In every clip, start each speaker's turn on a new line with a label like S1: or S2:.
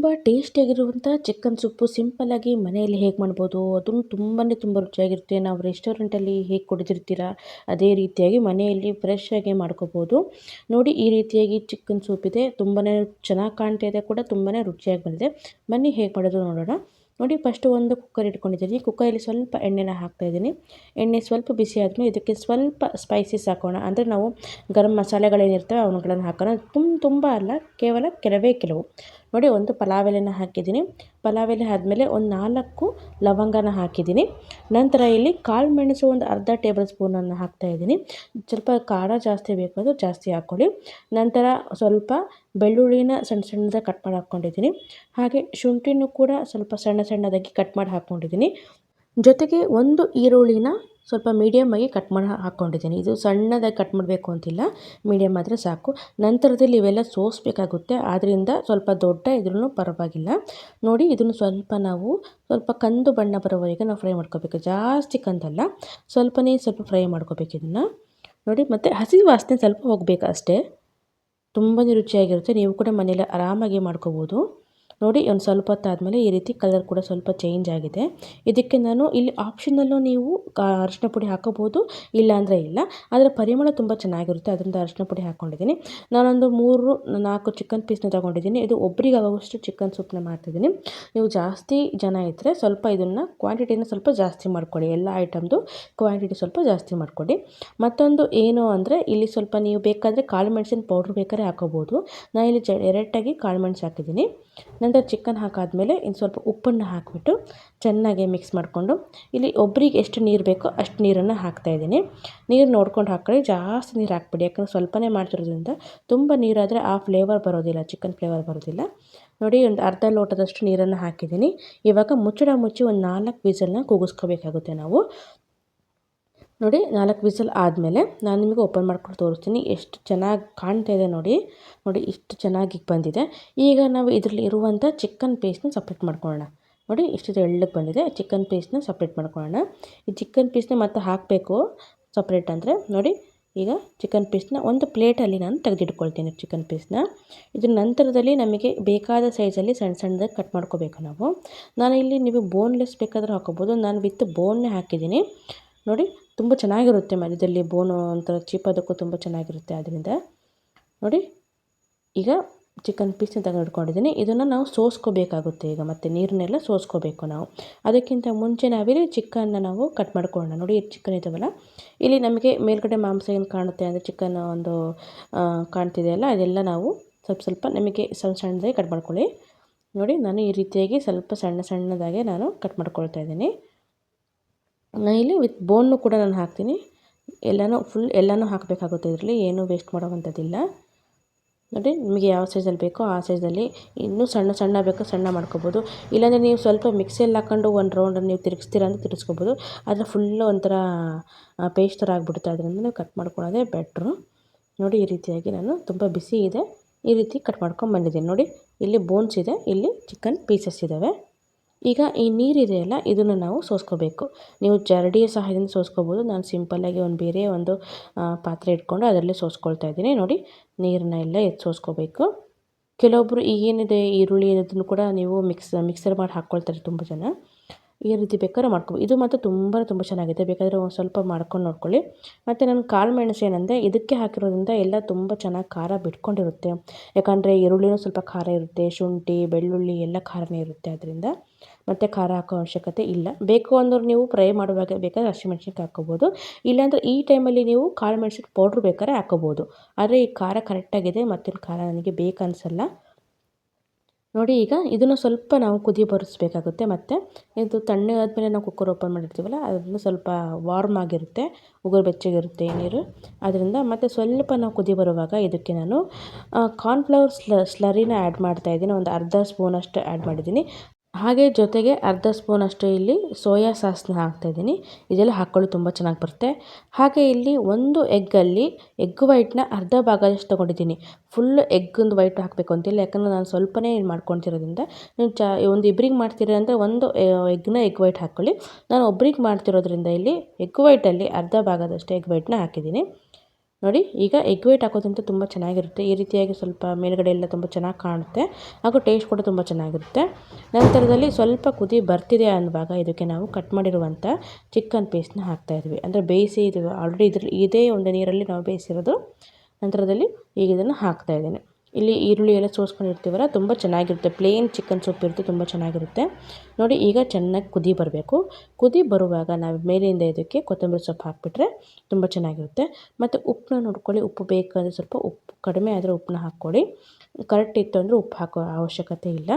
S1: ತುಂಬ ಟೇಸ್ಟಿಯಾಗಿರುವಂಥ chicken soup ಸಿಂಪಲ್ಲಾಗಿ ಮನೆಯಲ್ಲಿ ಹೇಗೆ ಮಾಡ್ಬೋದು? ಅದನ್ನು ತುಂಬಾ ತುಂಬ ರುಚಿಯಾಗಿರುತ್ತೆ. ನಾವು ರೆಸ್ಟೋರೆಂಟಲ್ಲಿ ಹೇಗೆ ಕುಡಿದಿರ್ತೀರ? ಅದೇ ರೀತಿಯಾಗಿ ಮನೆಯಲ್ಲಿ ಫ್ರೆಶ್ಶಾಗಿ ಮಾಡ್ಕೋಬೋದು. ನೋಡಿ, ಈ ರೀತಿಯಾಗಿ ಚಿಕನ್ ಸೂಪ್ ಇದೆ. ತುಂಬಾ ಚೆನ್ನಾಗಿ ಕಾಣ್ತಾ ಇದೆ ಕೂಡ. ತುಂಬಾ ರುಚಿಯಾಗಿ ಬಂದಿದೆ. ಬನ್ನಿ ಹೇಗೆ ಮಾಡೋದು ನೋಡೋಣ. ನೋಡಿ ಫಸ್ಟು ಒಂದು ಕುಕ್ಕರ್ ಇಟ್ಕೊಂಡಿದ್ದೀನಿ. ಕುಕ್ಕರಲ್ಲಿ ಸ್ವಲ್ಪ ಎಣ್ಣೆನ ಹಾಕ್ತಾಯಿದ್ದೀನಿ ಎಣ್ಣೆ ಸ್ವಲ್ಪ ಬಿಸಿ ಆದಮೇಲೆ ಇದಕ್ಕೆ ಸ್ವಲ್ಪ ಸ್ಪೈಸಸ್ ಹಾಕೋಣ. ಅಂದರೆ ನಾವು ಗರಂ ಮಸಾಲೆಗಳೇನಿರ್ತವೆ ಅವುಗಳನ್ನು ಹಾಕೋಣ. ತುಂಬ ತುಂಬ ಅಲ್ಲ. ಕೇವಲ ಕೆಲವೇ ಕೆಲವು. ನೋಡಿ, ಒಂದು ಪಲಾವ್ ಎಲೆನ ಹಾಕಿದ್ದೀನಿ. ಪಲಾವ್ ಎಲೆ ಆದಮೇಲೆ ಒಂದು ನಾಲ್ಕು ಲವಂಗನ ಹಾಕಿದ್ದೀನಿ. ನಂತರ ಇಲ್ಲಿ ಕಾಳು ಮೆಣಸು ಒಂದು ಅರ್ಧ ಟೇಬಲ್ ಸ್ಪೂನನ್ನು ಹಾಕ್ತಾಯಿದ್ದೀನಿ ಸ್ವಲ್ಪ ಖಾರ ಜಾಸ್ತಿ ಬೇಕಾದರೂ ಜಾಸ್ತಿ ಹಾಕ್ಕೊಳ್ಳಿ. ನಂತರ ಸ್ವಲ್ಪ ಬೆಳ್ಳುಳ್ಳಿನ ಸಣ್ಣ ಸಣ್ಣದಾಗಿ ಕಟ್ ಮಾಡಿ ಹಾಕ್ಕೊಂಡಿದ್ದೀನಿ. ಹಾಗೆ ಶುಂಠಿನೂ ಕೂಡ ಸ್ವಲ್ಪ ಸಣ್ಣ ಸಣ್ಣದಾಗಿ ಕಟ್ ಮಾಡಿ ಹಾಕ್ಕೊಂಡಿದ್ದೀನಿ. ಜೊತೆಗೆ ಒಂದು ಈರುಳ್ಳಿನ ಸ್ವಲ್ಪ ಮೀಡಿಯಮ್ಮಾಗಿ ಕಟ್ ಮಾಡಿ ಹಾಕ್ಕೊಂಡಿದ್ದೀನಿ ಇದು ಸಣ್ಣದಾಗಿ ಕಟ್ ಮಾಡಬೇಕು ಅಂತಿಲ್ಲ. ಮೀಡಿಯಮ್ ಆದರೆ ಸಾಕು. ನಂತರದಲ್ಲಿ ಇವೆಲ್ಲ ಸೋಸಬೇಕಾಗುತ್ತೆ. ಆದ್ದರಿಂದ ಸ್ವಲ್ಪ ದೊಡ್ಡ ಇದ್ರೂ ಪರವಾಗಿಲ್ಲ. ನೋಡಿ, ಇದನ್ನು ಸ್ವಲ್ಪ ನಾವು ಸ್ವಲ್ಪ ಕಂದು ಬಣ್ಣ ಬರೋವರೆಗೆ ನಾವು ಫ್ರೈ ಮಾಡ್ಕೋಬೇಕು. ಜಾಸ್ತಿ ಕಂದಲ್ಲ. ಸ್ವಲ್ಪನೇ ಸ್ವಲ್ಪ ಫ್ರೈ ಮಾಡ್ಕೋಬೇಕು ಇದನ್ನು. ನೋಡಿ, ಮತ್ತು ಹಸಿ ವಾಸನೆ ಸ್ವಲ್ಪ ಹೋಗಬೇಕು ಅಷ್ಟೇ. ತುಂಬಾ ರುಚಿಯಾಗಿರುತ್ತೆ. ನೀವು ಕೂಡ ಮನೇಲಿ ಆರಾಮಾಗಿ ಮಾಡ್ಕೋಬೋದು. ನೋಡಿ, ಒಂದು ಸ್ವಲ್ಪ ಹೊತ್ತಾದಮೇಲೆ ಈ ರೀತಿ ಕಲರ್ ಕೂಡ ಸ್ವಲ್ಪ ಚೇಂಜ್ ಆಗಿದೆ. ಇದಕ್ಕೆ ನಾನು ಇಲ್ಲಿ ಆಪ್ಷನಲ್ಲೂ ನೀವು ಅರಿಶಿನ ಪುಡಿ ಹಾಕೋಬೋದು ಇಲ್ಲ ಅಂದರೆ ಇಲ್ಲ. ಅದರ ಪರಿಮಳ ತುಂಬ ಚೆನ್ನಾಗಿರುತ್ತೆ, ಅದರಿಂದ ಅರಿಶಿನ ಪುಡಿ ಹಾಕ್ಕೊಂಡಿದ್ದೀನಿ ನಾನೊಂದು ಮೂರು, ನಾಲ್ಕು ಚಿಕನ್ ಪೀಸ್ನ ತೊಗೊಂಡಿದ್ದೀನಿ. ಇದು ಒಬ್ಬರಿಗೆ ಆಗೋಷ್ಟು ಚಿಕನ್ ಸೂಪ್ನ ಮಾಡ್ತಿದ್ದೀನಿ. ನೀವು ಜಾಸ್ತಿ ಜನ ಇದ್ದರೆ ಸ್ವಲ್ಪ ಇದನ್ನು ಕ್ವಾಂಟಿಟಿನ ಸ್ವಲ್ಪ ಜಾಸ್ತಿ ಮಾಡ್ಕೊಳ್ಳಿ. ಎಲ್ಲ ಐಟಮ್ದು ಕ್ವಾಂಟಿಟಿ ಸ್ವಲ್ಪ ಜಾಸ್ತಿ ಮಾಡ್ಕೊಳ್ಳಿ. ಮತ್ತೊಂದು ಏನು ಅಂದರೆ, ಇಲ್ಲಿ ಸ್ವಲ್ಪ ನೀವು ಬೇಕಾದರೆ ಕಾಳು ಮೆಣಸಿನ ಪೌಡ್ರ್ ಬೇಕಾದ್ರೆ ಹಾಕೋಬೋದು ನಾನು ಇಲ್ಲಿ ಡೈರೆಕ್ಟಾಗಿ ಕಾಳು ಮೆಣಸು ಹಾಕಿದ್ದೀನಿ. ನಂತರ ಚಿಕನ್ ಹಾಕಾದಮೇಲೆ ಇನ್ನು ಸ್ವಲ್ಪ ಉಪ್ಪನ್ನು ಹಾಕಿಬಿಟ್ಟು ಚೆನ್ನಾಗಿ ಮಿಕ್ಸ್ ಮಾಡಿಕೊಂಡು ಇಲ್ಲಿ ಒಬ್ಬರಿಗೆ ಎಷ್ಟು ನೀರು ಬೇಕೋ ಅಷ್ಟು ನೀರನ್ನು ಹಾಕ್ತಾಯಿದ್ದೀನಿ ನೀರು ನೋಡ್ಕೊಂಡು ಹಾಕ್ಕೊಳ್ಳಿ, ಜಾಸ್ತಿ ನೀರು ಹಾಕ್ಬೇಡಿ. ಯಾಕಂದರೆ ಸ್ವಲ್ಪನೇ ಮಾಡ್ತಿರೋದ್ರಿಂದ ತುಂಬ ನೀರಾದರೆ ಆ ಫ್ಲೇವರ್ ಬರೋದಿಲ್ಲ ಚಿಕನ್ ಫ್ಲೇವರ್ ಬರೋದಿಲ್ಲ. ನೋಡಿ, ಒಂದು ಅರ್ಧ ಲೋಟದಷ್ಟು ನೀರನ್ನು ಹಾಕಿದ್ದೀನಿ. ಇವಾಗ ಮುಚ್ಚಳ ಮುಚ್ಚಿ ಒಂದು ನಾಲ್ಕು ವಿಸಲ್ನ ಕೂಗಿಸ್ಕೋಬೇಕಾಗುತ್ತೆ ನಾವು. ನೋಡಿ ನಾಲ್ಕು ವಿಸಲ್ ಆದಮೇಲೆ ನಾನು ನಿಮಗೆ ಓಪನ್ ಮಾಡ್ಕೊಂಡು ತೋರಿಸ್ತೀನಿ. ಎಷ್ಟು ಚೆನ್ನಾಗಿ ಕಾಣ್ತಾ ಇದೆ ನೋಡಿ. ನೋಡಿ ಇಷ್ಟು ಚೆನ್ನಾಗಿ ಬಂದಿದೆ. ಈಗ ನಾವು ಇದರಲ್ಲಿ ಇರುವಂಥ ಚಿಕನ್ ಪೀಸ್ನ ಸಪ್ರೇಟ್ ಮಾಡ್ಕೊಳ್ಳೋಣ. ನೋಡಿ ಇಷ್ಟು ತೆಳ್ಳಗೆ ಬಂದಿದೆ. ಚಿಕನ್ ಪೀಸ್ನ ಸಪ್ರೇಟ್ ಮಾಡ್ಕೊಳ್ಳೋಣ. ಈ ಚಿಕನ್ ಪೀಸ್ನ ಮತ್ತೆ ಹಾಕಬೇಕು ಸಪ್ರೇಟ್ ಅಂದರೆ. ನೋಡಿ ಈಗ ಚಿಕನ್ ಪೀಸ್ನ ಒಂದು ಪ್ಲೇಟಲ್ಲಿ ನಾನು ತೆಗೆದಿಟ್ಕೊಳ್ತೀನಿ ಚಿಕನ್ ಪೀಸ್ನ ಇದ್ರ ನಂತರದಲ್ಲಿ ನಮಗೆ ಬೇಕಾದ ಸೈಜಲ್ಲಿ ಸಣ್ಣ ಸಣ್ಣದಾಗಿ ಕಟ್ ಮಾಡ್ಕೋಬೇಕು ನಾವು. ನಾನು ಇಲ್ಲಿ ನೀವು ಬೋನ್ಲೆಸ್ ಬೇಕಾದರೂ ಹಾಕೋಬೋದು. ನಾನು ವಿತ್ ಬೋನ್ನೇ ಹಾಕಿದ್ದೀನಿ. ನೋಡಿ ತುಂಬ ಚೆನ್ನಾಗಿರುತ್ತೆ ಮಧ್ಯದಲ್ಲಿ ಬೋನು ಒಂಥರ ಚೀಪೋದಕ್ಕೂ ತುಂಬ ಚೆನ್ನಾಗಿರುತ್ತೆ ಅದರಿಂದ. ನೋಡಿ, ಈಗ ಚಿಕನ್ ಪೀಸ್ನ ತೆಗೆದುಕೊಂಡಿದ್ದೀನಿ. ಇದನ್ನು ನಾವು ಸೋಸ್ಕೋಬೇಕಾಗುತ್ತೆ. ಈಗ ಮತ್ತು ನೀರನ್ನೆಲ್ಲ ಸೋಸ್ಕೋಬೇಕು ನಾವು. ಅದಕ್ಕಿಂತ ಮುಂಚೆ ನಾವಿಲ್ಲಿ ಚಿಕನ್ನ ನಾವು ಕಟ್ ಮಾಡ್ಕೊಳ್ಳೋಣ. ನೋಡಿ ಚಿಕನ್ ಇದಾವಲ್ಲ? ಇಲ್ಲಿ ನಮಗೆ ಮೇಲ್ಗಡೆ ಮಾಂಸ ಏನು ಕಾಣುತ್ತೆ ಅಂದರೆ ಚಿಕನ್ ಒಂದು ಕಾಣ್ತಿದೆಯಲ್ಲ ಅದೆಲ್ಲ ನಾವು ಸ್ವಲ್ಪ ಸ್ವಲ್ಪ ನಮಗೆ ಸಣ್ಣ ಸಣ್ಣದಾಗಿ ಕಟ್ ಮಾಡ್ಕೊಳ್ಳಿ. ನೋಡಿ, ನಾನು ಈ ರೀತಿಯಾಗಿ ಸ್ವಲ್ಪ ಸಣ್ಣ ಸಣ್ಣದಾಗೆ ನಾನು ಕಟ್ ಮಾಡ್ಕೊಳ್ತಾ ಇದ್ದೀನಿ. ನಾನು ಇಲ್ಲಿ ವಿತ್ ಬೋನ್ನು ಕೂಡ ನಾನು ಹಾಕ್ತೀನಿ. ಎಲ್ಲನೂ ಫುಲ್ ಎಲ್ಲನೂ ಹಾಕಬೇಕಾಗುತ್ತೆ ಇದರಲ್ಲಿ, ಏನೂ ವೇಸ್ಟ್ ಮಾಡೋವಂಥದ್ದಿಲ್ಲ. ನೋಡಿ, ನಿಮಗೆ ಯಾವ ಸೈಜಲ್ಲಿ ಬೇಕೋ ಆ ಸೈಜಲ್ಲಿ ಇನ್ನೂ ಸಣ್ಣ ಸಣ್ಣ ಬೇಕೋ ಸಣ್ಣ ಮಾಡ್ಕೊಬೋದು. ಇಲ್ಲಾಂದರೆ ನೀವು ಸ್ವಲ್ಪ ಮಿಕ್ಸಿಯಲ್ಲಿ ಹಾಕ್ಕೊಂಡು ಒಂದು ರೌಂಡ್ ನೀವು ತಿರುಗಿಸ್ತೀರ ಅಂತ ತಿರುಗಿಸ್ಕೊಬೋದು ಆದರೆ ಫುಲ್ಲು ಒಂಥರ ಪೇಸ್ಟ್ ಥರ ಆಗಿಬಿಡುತ್ತೆ. ಅದರಿಂದ ನೀವು ಕಟ್ ಮಾಡ್ಕೊಳ್ಳೋದೇ ಬೆಟ್ರು ನೋಡಿ, ಈ ರೀತಿಯಾಗಿ ನಾನು ತುಂಬ ಬಿಸಿ ಇದೆ. ಈ ರೀತಿ ಕಟ್ ಮಾಡ್ಕೊಂಡು ಬಂದಿದ್ದೀನಿ. ನೋಡಿ, ಇಲ್ಲಿ ಬೋನ್ಸ್ ಇದೆ, ಇಲ್ಲಿ ಚಿಕನ್ ಪೀಸಸ್ ಇದ್ದಾವೆ ಈಗ ಈ ನೀರಿದೆಯಲ್ಲ, ಇದನ್ನು ನಾವು ಸೋಸ್ಕೋಬೇಕು. ನೀವು ಜರಡಿಯ ಸಹಾಯದಿಂದ ಸೋಸ್ಕೋಬೋದು. ನಾನು ಸಿಂಪಲ್ಲಾಗಿ ಒಂದು ಬೇರೆ ಒಂದು ಪಾತ್ರೆ ಇಟ್ಕೊಂಡು ಅದರಲ್ಲೇ ಸೋಸ್ಕೊಳ್ತಾ ಇದ್ದೀನಿ. ನೋಡಿ, ನೀರನ್ನ ಎಲ್ಲ ಎದ್ದು ಸೋಸ್ಕೋಬೇಕು. ಕೆಲವೊಬ್ಬರು ಏನಿದೆ, ಈರುಳ್ಳಿ ಇದನ್ನು ಕೂಡ ನೀವು ಮಿಕ್ಸ್, ಮಿಕ್ಸರ್ ಮಾಡಿ ಹಾಕ್ಕೊಳ್ತಾರೆ ತುಂಬ ಜನ. ಈ ರೀತಿ ಬೇಕಾದ್ರೆ ಮಾಡ್ಕೊಬೋದು ಇದು ಮಾತ್ರ ತುಂಬ ತುಂಬ ಚೆನ್ನಾಗಿದೆ. ಬೇಕಾದರೆ ಒಂದು ಸ್ವಲ್ಪ ಮಾಡ್ಕೊಂಡು ನೋಡ್ಕೊಳ್ಳಿ. ಮತ್ತು ನಾನು ಕಾಳು ಮೆಣಸು ಏನಂದರೆ, ಇದಕ್ಕೆ ಹಾಕಿರೋದ್ರಿಂದ ಎಲ್ಲ ತುಂಬ ಚೆನ್ನಾಗಿ ಖಾರ ಬಿಟ್ಕೊಂಡಿರುತ್ತೆ. ಯಾಕಂದರೆ ಈರುಳ್ಳಿನೂ ಸ್ವಲ್ಪ ಖಾರ ಇರುತ್ತೆ, ಶುಂಠಿ, ಬೆಳ್ಳುಳ್ಳಿ ಎಲ್ಲ ಖಾರನೇ ಇರುತ್ತೆ. ಅದರಿಂದ ಮತ್ತು ಖಾರ ಹಾಕೋ ಅವಶ್ಯಕತೆ ಇಲ್ಲ. ಬೇಕು ಅಂದ್ರೆ ನೀವು ಫ್ರೈ ಮಾಡುವಾಗ ಬೇಕಾದ್ರೆ ಹಸಿಮೆಣ್ಸಿನ್ಕಾಯಿ ಹಾಕ್ಕೋಬೋದು. ಇಲ್ಲಾಂದರೆ ಈ ಟೈಮಲ್ಲಿ ನೀವು ಕಾಳು ಮೆಣಸಿನ ಪೌಡ್ರ್ ಬೇಕಾದ್ರೆ ಹಾಕ್ಕೋಬೋದು. ಆದರೆ ಈ ಖಾರ ಕರೆಕ್ಟಾಗಿದೆ ಮತ್ತಿನ ಖಾರ ನನಗೆ ಬೇಕು ಅನಿಸಲ್ಲ. ನೋಡಿ ಈಗ ಇದನ್ನು ಸ್ವಲ್ಪ ನಾವು ಕುದಿ ಬರಿಸ್ಬೇಕಾಗುತ್ತೆ ಮತ್ತು. ಇದು ತಣ್ಣಗಾದ್ಮೇಲೆ ನಾವು ಕುಕ್ಕರ್ ಓಪನ್ ಮಾಡಿರ್ತೀವಲ್ಲ, ಅದನ್ನು ಸ್ವಲ್ಪ ವಾರ್ಮ್ ಆಗಿರುತ್ತೆ, ಉಗುರು ಬೆಚ್ಚಗಿರುತ್ತೆ ನೀರು. ಅದರಿಂದ ಮತ್ತು ಸ್ವಲ್ಪ ನಾವು ಕುದಿ ಬರುವಾಗ ಇದಕ್ಕೆ ನಾನು ಕಾರ್ನ್ಫ್ಲವರ್ ಸ್ಲ ಸ್ಲರಿನ ಆ್ಯಡ್ ಮಾಡ್ತಾಯಿದ್ದೀನಿ ಒಂದು ಅರ್ಧ ಸ್ಪೂನಷ್ಟು ಆ್ಯಡ್ ಮಾಡಿದ್ದೀನಿ. ಹಾಗೆ ಜೊತೆಗೆ ಅರ್ಧ ಸ್ಪೂನಷ್ಟು ಇಲ್ಲಿ ಸೋಯಾ ಸಾಸ್ನ ಹಾಕ್ತಾಯಿದ್ದೀನಿ ಇದೆಲ್ಲ ಹಾಕ್ಕೊಳ್ಳಿ, ತುಂಬ ಚೆನ್ನಾಗಿ ಬರುತ್ತೆ. ಹಾಗೆ ಇಲ್ಲಿ ಒಂದು ಎಗ್ಗಲ್ಲಿ ಎಗ್ ವೈಟ್ನ ಅರ್ಧ ಭಾಗದಷ್ಟು ತೊಗೊಂಡಿದ್ದೀನಿ. ಫುಲ್ ಎಗ್ಗಿಂದು ವೈಟ್ ಹಾಕಬೇಕು ಅಂತಿಲ್ಲ, ಯಾಕಂದರೆ ನಾನು ಸ್ವಲ್ಪನೇ ಮಾಡ್ಕೊತಿರೋದ್ರಿಂದ ನೀವು ಚ, ಒಂದು ಇಬ್ಬರಿಗೆ ಮಾಡ್ತೀರಿ ಅಂದರೆ ಒಂದು ಎಗ್ನ ಎಗ್ ವೈಟ್ ಹಾಕ್ಕೊಳ್ಳಿ ನಾನು ಒಬ್ರಿಗೆ ಮಾಡ್ತಿರೋದ್ರಿಂದ ಇಲ್ಲಿ ಎಗ್ ವೈಟಲ್ಲಿ ಅರ್ಧ ಭಾಗದಷ್ಟು ಎಗ್ ವೈಟ್ನ ಹಾಕಿದ್ದೀನಿ. ನೋಡಿ, ಈಗ ಎಗ್ ವೈಟ್ ಹಾಕೋದಂತೂ ತುಂಬ ಚೆನ್ನಾಗಿರುತ್ತೆ. ಈ ರೀತಿಯಾಗಿ ಸ್ವಲ್ಪ ಮೇಲುಗಡೆ ಎಲ್ಲ ತುಂಬ ಚೆನ್ನಾಗಿ ಕಾಣುತ್ತೆ. ಹಾಗೂ ಟೇಸ್ಟ್ ಕೂಡ ತುಂಬ ಚೆನ್ನಾಗಿರುತ್ತೆ. ನಂತರದಲ್ಲಿ ಸ್ವಲ್ಪ ಕುದಿ ಬರ್ತಿದೆ ಅನ್ನುವಾಗ ಇದಕ್ಕೆ ನಾವು ಕಟ್ ಮಾಡಿರುವಂಥ ಚಿಕನ್ ಪೀಸ್ನ ಹಾಕ್ತಾಯಿದ್ವಿ ಅಂದರೆ ಬೇಯಿಸಿ ಇದು ಆಲ್ರೆಡಿ ಇದ್ರಲ್ಲಿ, ಇದೇ ಒಂದು ನೀರಲ್ಲಿ ನಾವು ಬೇಯಿಸಿರೋದು. ನಂತರದಲ್ಲಿ ಈಗ ಇದನ್ನು ಹಾಕ್ತಾಯಿದ್ದೇನೆ ಇಲ್ಲಿ ಈರುಳ್ಳಿ ಎಲ್ಲ ಸೋಸ್ಕೊಂಡಿರ್ತೀವಲ್ಲ, ತುಂಬ ಚೆನ್ನಾಗಿರುತ್ತೆ. ಪ್ಲೇನ್ ಚಿಕನ್ ಸೂಪ್ ಇರುತ್ತೆ, ತುಂಬ ಚೆನ್ನಾಗಿರುತ್ತೆ. ನೋಡಿ, ಈಗ ಚೆನ್ನಾಗಿ ಕುದಿ ಬರಬೇಕು. ಕುದಿ ಬರುವಾಗ ನಾವು ಮೇಲಿಂದ ಇದಕ್ಕೆ ಕೊತ್ತಂಬರಿ ಸೊಪ್ಪು ಹಾಕಿಬಿಟ್ರೆ ತುಂಬ ಚೆನ್ನಾಗಿರುತ್ತೆ. ಮತ್ತು ಉಪ್ಪನ್ನ ನೋಡ್ಕೊಳ್ಳಿ, ಉಪ್ಪು ಬೇಕಾದರೆ ಸ್ವಲ್ಪ ಉಪ್ಪು, ಕಡಿಮೆ ಆದರೆ ಉಪ್ಪನ್ನ ಹಾಕ್ಕೊಳ್ಳಿ. ಕರೆಕ್ಟ್ ಇತ್ತು ಅಂದರೆ ಉಪ್ಪು ಹಾಕೋ ಅವಶ್ಯಕತೆ ಇಲ್ಲ.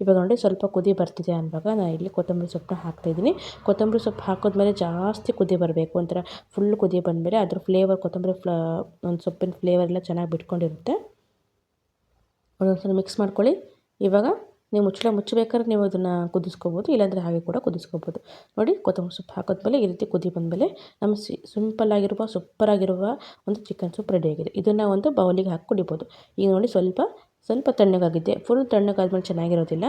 S1: ಇವಾಗ ನೋಡಿ, ಸ್ವಲ್ಪ ಕುದಿ ಬರ್ತಿದೆ ಅನ್ನುವಾಗ ನಾನು ಇಲ್ಲಿ ಕೊತ್ತಂಬರಿ ಸೊಪ್ಪನ್ನ ಹಾಕ್ತಾಯಿದ್ದೀನಿ ಕೊತ್ತಂಬರಿ ಸೊಪ್ಪು ಹಾಕಿದ್ಮೇಲೆ ಜಾಸ್ತಿ ಕುದಿ ಬರಬೇಕು. ಒಂಥರ ಫುಲ್ ಕುದಿ ಬಂದಮೇಲೆ ಅದ್ರ ಫ್ಲೇವರ್ ಕೊತ್ತಂಬರಿ ಫ್ಲ ಒಂದು ಸೊಪ್ಪಿನ ಫ್ಲೇವರ್ ಎಲ್ಲ ಚೆನ್ನಾಗಿ ಬಿಟ್ಕೊಂಡಿರುತ್ತೆ. ಒಂದೊಂದ್ಸಲ ಮಿಕ್ಸ್ ಮಾಡ್ಕೊಳ್ಳಿ. ಇವಾಗ ನೀವು ಮುಚ್ಚಳ ಮುಚ್ಚಬೇಕಾದ್ರೆ ನೀವು ಅದನ್ನು ಕುದಿಸ್ಕೋಬೋದು, ಇಲ್ಲಾಂದರೆ ಹಾಗೆ ಕೂಡ ಕುದಿಸ್ಕೋಬೋದು. ನೋಡಿ, ಕೊತ್ತಂಬರಿ ಸೊಪ್ಪು ಹಾಕಿದ್ಮೇಲೆ ಈ ರೀತಿ ಕುದಿ ಬಂದಮೇಲೆ ನಮ್ಮ ಸಿ ಸಿಂಪಲ್ಲಾಗಿರುವ ಸೂಪರಾಗಿರುವ ಒಂದು ಚಿಕನ್ ಸೂಪ್ ರೆಡಿ ಆಗಿದೆ. ಇದನ್ನು ಒಂದು ಬೌಲಿಗೆ ಹಾಕಿ ಕುಡಿಬೋದು. ಈಗ ನೋಡಿ, ಸ್ವಲ್ಪ ಸ್ವಲ್ಪ ತಣ್ಣಗಾಗಿದೆ. ಫುಲ್ ತಣ್ಣಗಾದ್ಮೇಲೆ ಚೆನ್ನಾಗಿರೋದಿಲ್ಲ.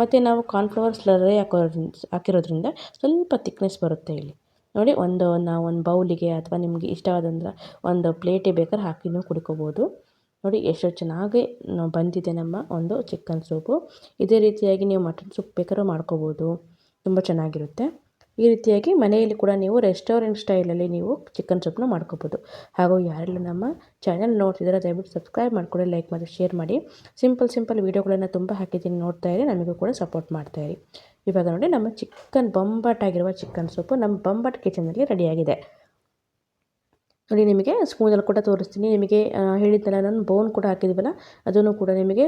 S1: ಮತ್ತು ನಾವು ಕಾರ್ನ್ಫ್ಲವರ್ ಸ್ಲರೇ ಹಾಕೋದ್ರಿಂದ, ಹಾಕಿರೋದ್ರಿಂದ ಸ್ವಲ್ಪ ತಿಕ್ನೆಸ್ ಬರುತ್ತೆ ಇಲ್ಲಿ. ನೋಡಿ, ಒಂದು, ನಾವು ಒಂದು ಬೌಲಿಗೆ ಅಥವಾ ನಿಮಗೆ ಇಷ್ಟವಾದಂದ್ರೆ ಒಂದು ಪ್ಲೇಟಿಗೆ ಬೇಕಾದ್ರೆ ಹಾಕಿನೂ ಕುಡ್ಕೋಬೋದು. ನೋಡಿ, ಎಷ್ಟು ಚೆನ್ನಾಗಿ ಬಂದಿದೆ ನಮ್ಮ ಒಂದು ಚಿಕನ್ ಸೂಪು. ಇದೇ ರೀತಿಯಾಗಿ ನೀವು ಮಟನ್ ಸೂಪ್ ಬೇಕಾದ್ರೂ ಮಾಡ್ಕೋಬೋದು. ತುಂಬ ಚೆನ್ನಾಗಿರುತ್ತೆ. ಈ ರೀತಿಯಾಗಿ ಮನೆಯಲ್ಲಿ ಕೂಡ ನೀವು ರೆಸ್ಟೋರೆಂಟ್ ಸ್ಟೈಲಲ್ಲಿ ನೀವು ಚಿಕನ್ ಸೂಪ್ನ ಮಾಡ್ಕೋಬೋದು. ಹಾಗೂ ಯಾರೆಲ್ಲ ನಮ್ಮ ಚಾನಲ್ ನೋಡ್ತಿದ್ದಾರೆ ದಯವಿಟ್ಟು ಸಬ್ಸ್ಕ್ರೈಬ್ ಮಾಡಿಕೊಡಿ, ಲೈಕ್ ಮಾಡಿ, ಶೇರ್ ಮಾಡಿ. ಸಿಂಪಲ್ ಸಿಂಪಲ್ ವೀಡಿಯೋಗಳನ್ನು ತುಂಬ ಹಾಕಿದ್ದೀನಿ, ನೋಡ್ತಾ ಇರಿ, ನಮಗೂ ಕೂಡ ಸಪೋರ್ಟ್ ಮಾಡ್ತಾಯಿರಿ ಇವಾಗ ನೋಡಿ, ನಮ್ಮ ಚಿಕನ್ ಬೊಂಬಾಟಾಗಿರುವ ಚಿಕನ್ ಸೂಪು ನಮ್ಮ ಬೊಂಬಾಟ್ ಕಿಚನಲ್ಲಿ ರೆಡಿಯಾಗಿದೆ. ನೋಡಿ, ನಿಮಗೆ ಸ್ಪೂನಲ್ಲಿ ಕೂಡ ತೋರಿಸ್ತೀನಿ. ನಿಮಗೆ ಹೇಳಿದ್ದೆಲ್ಲ ನಾನು ಬೋನ್ ಕೂಡ ಹಾಕಿದ್ವಲ್ಲ, ಅದನ್ನು ಕೂಡ ನಿಮಗೆ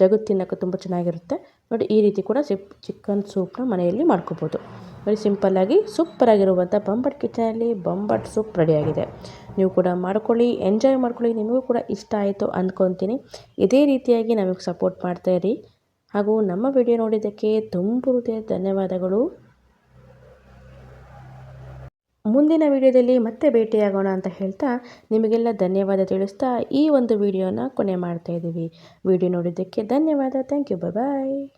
S1: ಜಗತ್ತು ತಿನ್ನೋಕ್ಕೆ ತುಂಬ ಚೆನ್ನಾಗಿರುತ್ತೆ. ನೋಡಿ, ಈ ರೀತಿ ಕೂಡ ಸಿಪ್ ಚಿಕನ್ ಸೂಪ್ನ ಮನೆಯಲ್ಲಿ ಮಾಡ್ಕೋಬೋದು. ನೋಡಿ ಸಿಂಪಲ್ಲಾಗಿ ಸೂಪರಾಗಿರುವಂಥ ಬಂಬಟ್ ಕಿಚನಲ್ಲಿ ಬಂಬಟ್ ಸೂಪ್ ರೆಡಿಯಾಗಿದೆ ನೀವು ಕೂಡ ಮಾಡ್ಕೊಳ್ಳಿ ಎಂಜಾಯ್ ಮಾಡ್ಕೊಳ್ಳಿ. ನಿಮಗೂ ಕೂಡ ಇಷ್ಟ ಆಯಿತು ಅಂದ್ಕೊತೀನಿ. ಇದೇ ರೀತಿಯಾಗಿ ನಮಗೆ ಸಪೋರ್ಟ್ ಮಾಡ್ತಾಯಿರಿ ಹಾಗೂ ನಮ್ಮ ವಿಡಿಯೋ ನೋಡಿದ್ದಕ್ಕೆ ತುಂಬ ಧನ್ಯವಾದಗಳು. ಮುಂದಿನ ವಿಡಿಯೋದಲ್ಲಿ ಮತ್ತೆ ಭೇಟಿಯಾಗೋಣ ಅಂತ ಹೇಳ್ತಾ ನಿಮಗೆಲ್ಲ ಧನ್ಯವಾದ ತಿಳಿಸ್ತಾ ಈ ಒಂದು ವಿಡಿಯೋನ ಕೊನೆ ಮಾಡ್ತಾ ಇದ್ದೀವಿ. ವಿಡಿಯೋ ನೋಡಿದ್ದಕ್ಕೆ ಧನ್ಯವಾದ. Thank you bye